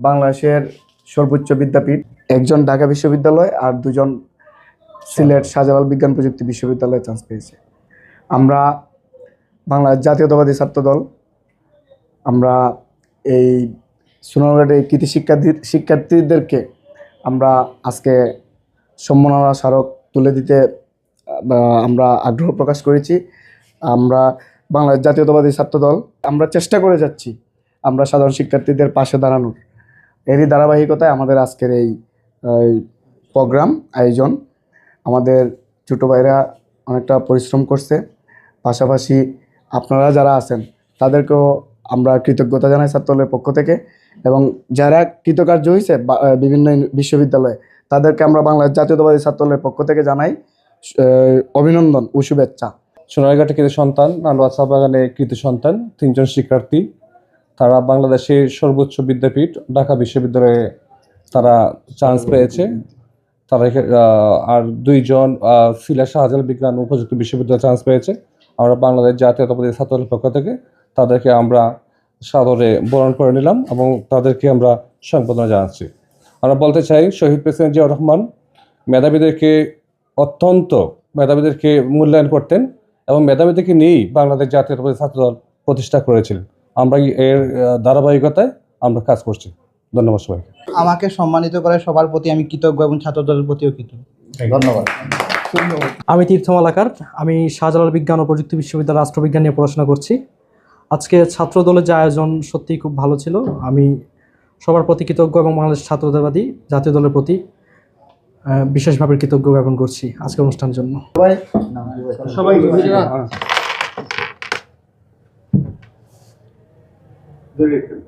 বাংলাদেশের সর্বোচ্চ বিদ্যাপীঠ, একজন ঢাকা বিশ্ববিদ্যালয় আর দুজন সিলেট শাহজালাল বিজ্ঞান প্রযুক্তি বিশ্ববিদ্যালয়ে চান্স পেয়েছে। আমরা বাংলাদেশ জাতীয়তাবাদী ছাত্র দল আমরা এই সুনামঘাটের কৃতি শিক্ষার্থী, শিক্ষার্থীদেরকে আমরা আজকে সম্মাননা স্মারক তুলে দিতে আমরা আগ্রহ প্রকাশ করেছি। আমরা বাংলাদেশ জাতীয়তাবাদী ছাত্র দল আমরা চেষ্টা করে যাচ্ছি আমরা সাধারণ শিক্ষার্থীদের পাশে দাঁড়ানোর। এরই ধারাবাহিকতায় আমাদের আজকের এই প্রোগ্রাম, আয়োজন। আমাদের ছোটো ভাইরা অনেকটা পরিশ্রম করছে। পাশাপাশি আপনারা যারা আছেন, তাদেরকেও আমরা কৃতজ্ঞতা জানাই ছাত্রদলের পক্ষ থেকে এবং যারা কৃতকার্য হয়েছে বিভিন্ন বিশ্ববিদ্যালয়ে, তাদেরকে আমরা বাংলাদেশ জাতীয়তাবাদী ছাত্রদলের পক্ষ থেকে জানাই অভিনন্দন ও শুভেচ্ছা। সোনারঘাটে কৃত সন্তান, নালোয়া চা বাগানে কৃত সন্তান, তিনজন শিক্ষার্থী। তারা বাংলাদেশের সর্বোচ্চ বিদ্যাপীঠ ঢাকা বিশ্ববিদ্যালয়ে তারা চান্স পেয়েছে। তারা আর দুইজন আহ, শাহজাল বিজ্ঞান উপযুক্ত বিশ্ববিদ্যালয়ে চান্স পেয়েছে। আমরা বাংলাদেশ জাতীয়তাবাদী ছাত্রদলের পক্ষ থেকে তাদেরকে আমরা সাদরে বরণ করে নিলাম এবং তাদেরকে আমরা সংবর্ধনা জানাচ্ছি। আমরা বলতে চাই শহীদ প্রেসিডেন্ট জিয়াউর রহমান মেধাবীদেরকে অত্যন্ত মেধাবীদেরকে মূল্যায়ন করতেন এবং মেধাবীদেরকে নিয়েই বাংলাদেশ জাতীয়তাবাদী ছাত্রদল প্রতিষ্ঠা করেছিলেন আমরা এর ধারাবাহিকতায় আমরা কাজ করছি। ধন্যবাদ সবাইকে। আমাকে সম্মানিত করে সবার প্রতি আমি কৃতজ্ঞ এবং ছাত্রদলের প্রতিও কৃতজ্ঞ। ধন্যবাদ। আমি তীর্থমালাকার আমি শাহজালাল বিজ্ঞান ও প্রযুক্তি বিশ্ববিদ্যালয় রাষ্ট্রবিজ্ঞান নিয়ে পড়াশোনা করছি। আজকে ছাত্র দলের যে আয়োজন সত্যিই খুব ভালো ছিল। আমি সবার প্রতি কৃতজ্ঞ এবং বাংলাদেশ ছাত্রতাবাদী জাতীয় দলের প্রতি বিশেষভাবে কৃতজ্ঞ জ্ঞাপন করছি আজকের অনুষ্ঠানের জন্য। সবাই। До вечера.